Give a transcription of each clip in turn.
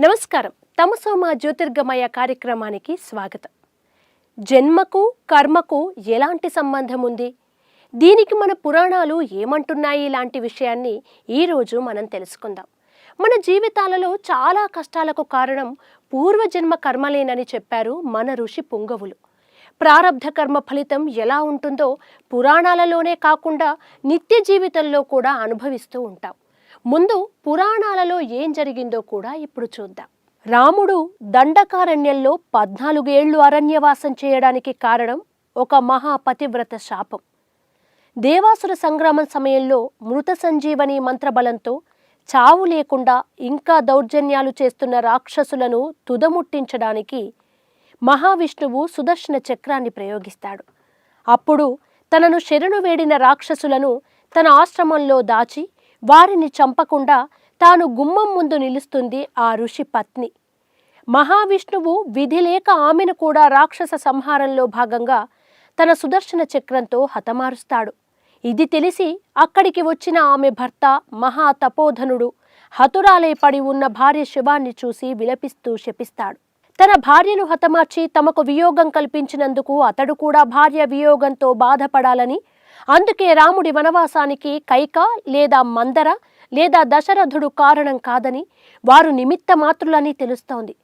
నమస్కారం. తమసోమ జ్యోతిర్గమయ కార్యక్రమానికి స్వాగతం. జన్మకు కర్మకు ఎలాంటి సంబంధం ఉంది? దీనికి మన పురాణాలు ఏమంటున్నాయి లాంటి విషయాన్ని ఈరోజు మనం తెలుసుకుందాం. మన జీవితాలలో చాలా కష్టాలకు కారణం పూర్వజన్మ కర్మలేనని చెప్పారు మన ఋషి పుంగవులు. ప్రారబ్ధ కర్మ ఫలితం ఎలా ఉంటుందో పురాణాలలోనే కాకుండా నిత్య జీవితంలో కూడా అనుభవిస్తూ ఉంటాం. ముందు పురాణాలలో ఏం జరిగిందో కూడా ఇప్పుడు చూద్దాం. రాముడు దండకారణ్యంలో పద్నాలుగేళ్ళు అరణ్యవాసం చేయడానికి కారణం ఒక మహాపతివ్రత శాపం. దేవాసుర సంగ్రామం సమయంలో మృత సంజీవని మంత్రబలంతో చావు లేకుండా ఇంకా దౌర్జన్యాలు చేస్తున్న రాక్షసులను తుదముట్టించడానికి మహావిష్ణువు సుదర్శన చక్రాన్ని ప్రయోగిస్తాడు. అప్పుడు తనను శరణు వేడిన రాక్షసులను తన ఆశ్రమంలో దాచి వారిని చంపకుండా తాను గుమ్మం ముందు నిలుస్తుంది ఆ ఋషి పత్ని. మహావిష్ణువు విధి లేక ఆమెను కూడా రాక్షస సంహారంలో భాగంగా తన సుదర్శన చక్రంతో హతమారుస్తాడు. ఇది తెలిసి అక్కడికి వచ్చిన ఆమె భర్త మహా తపోధనుడు హతురాలై పడి ఉన్న భార్య శివాన్ని చూసి విలపిస్తూ శపిస్తాడు. తన భార్యను హతమార్చి తమకు వియోగం కల్పించినందుకు అతడు కూడా భార్య వియోగంతో బాధపడాలని అందుకే రాముడి వనవాసానికి కైక లేదా మందర లేదా దశరథుడు కారణం కాదని వారు నిమిత్త మాత్రులని తెలుస్తోంది.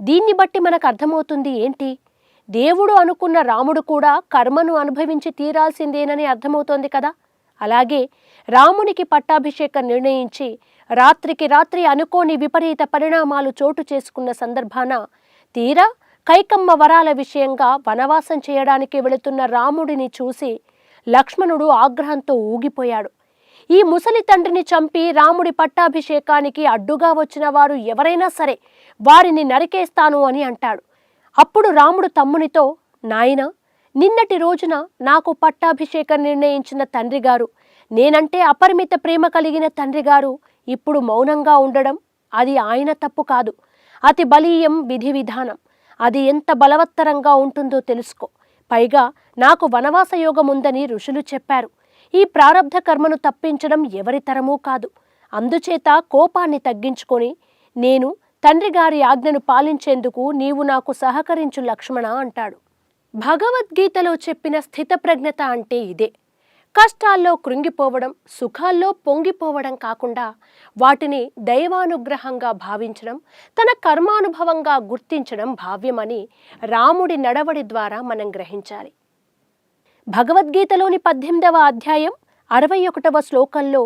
దీన్ని బట్టి మనకు అర్థమవుతుంది ఏంటి? దేవుడు అనుకున్న రాముడు కూడా కర్మను అనుభవించి తీరాల్సిందేనని అర్థమవుతోంది కదా? అలాగే రామునికి పట్టాభిషేకం నిర్ణయించి రాత్రికి రాత్రి అనుకోని విపరీత పరిణామాలు చోటు చేసుకున్న సందర్భాన తీరా కైకమ్మ వరాల విషయంగా వనవాసం చేయడానికి వెళుతున్న రాముడిని చూసి లక్ష్మణుడు ఆగ్రహంతో ఊగిపోయాడు. ఈ ముసలి తండ్రిని చంపి రాముడి పట్టాభిషేకానికి అడ్డుగా వచ్చిన వారు ఎవరైనా సరే వారిని నరికేస్తాను అని అంటాడు. అప్పుడు రాముడు తమ్మునితో నాయన నిన్నటి రోజున నాకు పట్టాభిషేకం నిర్ణయించిన తండ్రి గారు నేనంటే అపరిమిత ప్రేమ కలిగిన తండ్రి గారు ఇప్పుడు మౌనంగా ఉండడం అది ఆయన తప్పు కాదు. అతి బలీయం విధి విధానం అది ఎంత బలవత్తరంగా ఉంటుందో తెలుసుకో. పైగా నాకు వనవాస ఉందని ఋషులు చెప్పారు. ఈ ప్రారబ్ధ కర్మను తప్పించడం ఎవరి తరమూ కాదు. అందుచేత కోపాన్ని తగ్గించుకొని నేను తండ్రి గారి ఆజ్ఞను పాలించేందుకు నీవు నాకు సహకరించు లక్ష్మణ అంటాడు. భగవద్గీతలో చెప్పిన స్థితప్రజ్ఞత అంటే ఇదే. కష్టాల్లో కృంగిపోవడం సుఖాల్లో పొంగిపోవడం కాకుండా వాటిని దైవానుగ్రహంగా భావించడం తన కర్మానుభవంగా గుర్తించడం భావ్యమని రాముడి నడవడి ద్వారా మనం గ్రహించాలి. భగవద్గీతలోని పద్దెనిమిదవ అధ్యాయం అరవై ఒకటవ శ్లోకంలో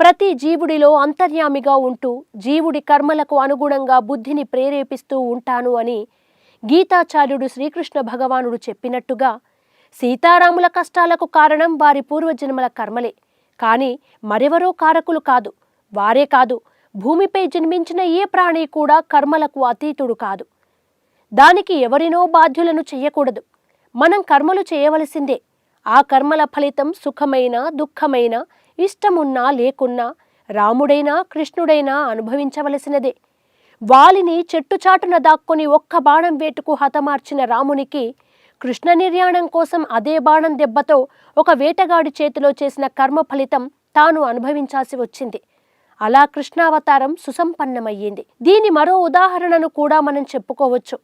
ప్రతి జీవుడిలో అంతర్యామిగా ఉంటూ జీవుడి కర్మలకు అనుగుణంగా బుద్ధిని ప్రేరేపిస్తూ ఉంటాను అని గీతాచార్యుడు శ్రీకృష్ణ భగవానుడు చెప్పినట్టుగా సీతారాముల కష్టాలకు కారణం వారి పూర్వజన్మల కర్మలే. కానీ మరెవరో కారకులు కాదు. వారే కాదు. భూమిపై జన్మించిన ఏ ప్రాణి కూడా కర్మలకు అతీతుడు కాదు. దానికి ఎవరినో బాధ్యులను చెయ్యకూడదు. మనం కర్మలు చేయవలసిందే. ఆ కర్మల ఫలితం సుఖమైన దుఃఖమైన ఇష్టమున్నా లేకున్నా రాముడైనా కృష్ణుడైనా అనుభవించవలసినదే. వాలిని చెట్టుచాటున దాక్కుని ఒక్క బాణం వేటుకు హతమార్చిన రామునికి కృష్ణ నిర్యాణం కోసం అదే బాణం దెబ్బతో ఒక వేటగాడి చేతిలో చేసిన కర్మ ఫలితం తాను అనుభవించాల్సి వచ్చింది. అలా కృష్ణావతారం సుసంపన్నమయ్యింది. దీని మరో ఉదాహరణను కూడా మనం చెప్పుకోవచ్చు.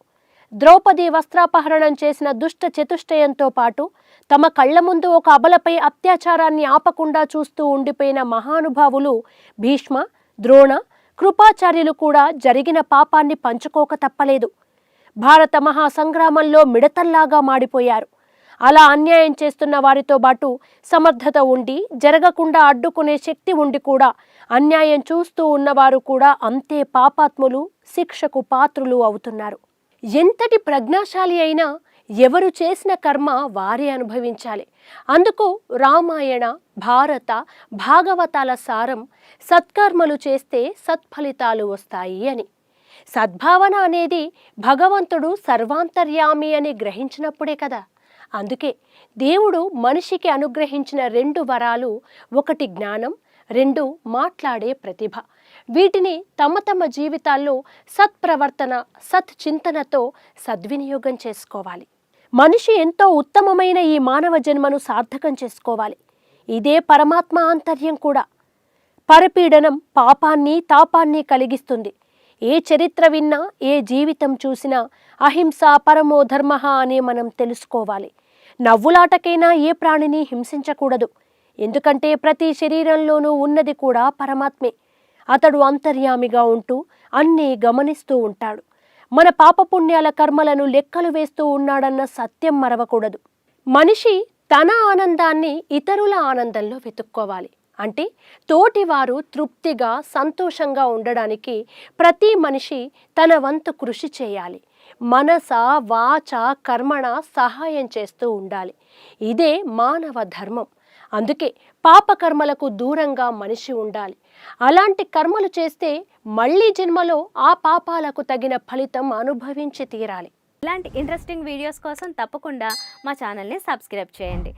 ద్రౌపది వస్త్రాపహరణం చేసిన దుష్ట చతుష్టయంతో పాటు తమ కళ్ళ ముందు ఒక అబలపై అత్యాచారాన్ని ఆపకుండా చూస్తూ ఉండిపోయిన మహానుభావులు భీష్మ ద్రోణ కృపాచార్యులు కూడా జరిగిన పాపాన్ని పంచుకోక తప్పలేదు. భారత మహాసంగ్రామంలో మిడతల్లాగా మాడిపోయారు. అలా అన్యాయం చేస్తున్న వారితో పాటు సమర్థత ఉండి జరగకుండా అడ్డుకునే శక్తి ఉండి కూడా అన్యాయం చూస్తూ ఉన్నవారు కూడా అంతే పాపాత్ములు శిక్షకు పాత్రులు అవుతున్నారు. ఎంతటి ప్రజ్ఞాశాలి అయినా ఎవరు చేసిన కర్మ వారే అనుభవించాలి. అందుకు రామాయణ భారత భాగవతాల సారం సత్కర్మలు చేస్తే సత్ఫలితాలు వస్తాయి అని. సద్భావన అనేది భగవంతుడు సర్వాంతర్యామి అని గ్రహించినప్పుడే కదా. అందుకే దేవుడు మనిషికి అనుగ్రహించిన రెండు వరాలు ఒకటి జ్ఞానం రెండు మాట్లాడే ప్రతిభ. వీటిని తమ తమ జీవితాల్లో సత్ప్రవర్తన సత్చింతనతో సద్వినియోగం చేసుకోవాలి. మనిషి ఎంతో ఉత్తమమైన ఈ మానవ జన్మను సార్థకం చేసుకోవాలి. ఇదే పరమాత్మ ఆంతర్యం కూడా. పరపీడనం పాపాన్ని తాపాన్ని కలిగిస్తుంది. ఏ చరిత్ర విన్నా ఏ జీవితం చూసినా అహింస పరమో ధర్మ అనే మనం తెలుసుకోవాలి. నవ్వులాటకైనా ఏ ప్రాణిని హింసించకూడదు. ఎందుకంటే ప్రతి శరీరంలోనూ ఉన్నది కూడా పరమాత్మే. అతడు అంతర్యామిగా ఉంటూ అన్నీ గమనిస్తూ ఉంటాడు. మన పాపపుణ్యాల కర్మలను లెక్కలు వేస్తూ ఉన్నాడన్న సత్యం మరవకూడదు. మనిషి తన ఆనందాన్ని ఇతరుల ఆనందంలో వెతుక్కోవాలి. అంటే తోటివారు తృప్తిగా సంతోషంగా ఉండడానికి ప్రతి మనిషి తన వంతు కృషి చేయాలి. మనస వాచ కర్మణ సహాయం చేస్తూ ఉండాలి. ఇదే మానవ ధర్మం. అందుకే పాపకర్మలకు దూరంగా మనిషి ఉండాలి. అలాంటి కర్మలు చేస్తే మళ్ళీ జన్మలో ఆ పాపాలకు తగిన ఫలితం అనుభవించి తీరాలి. ఇలాంటి ఇంట్రెస్టింగ్ వీడియోస్ కోసం తప్పకుండా మా ఛానల్ని సబ్స్క్రైబ్ చేయండి.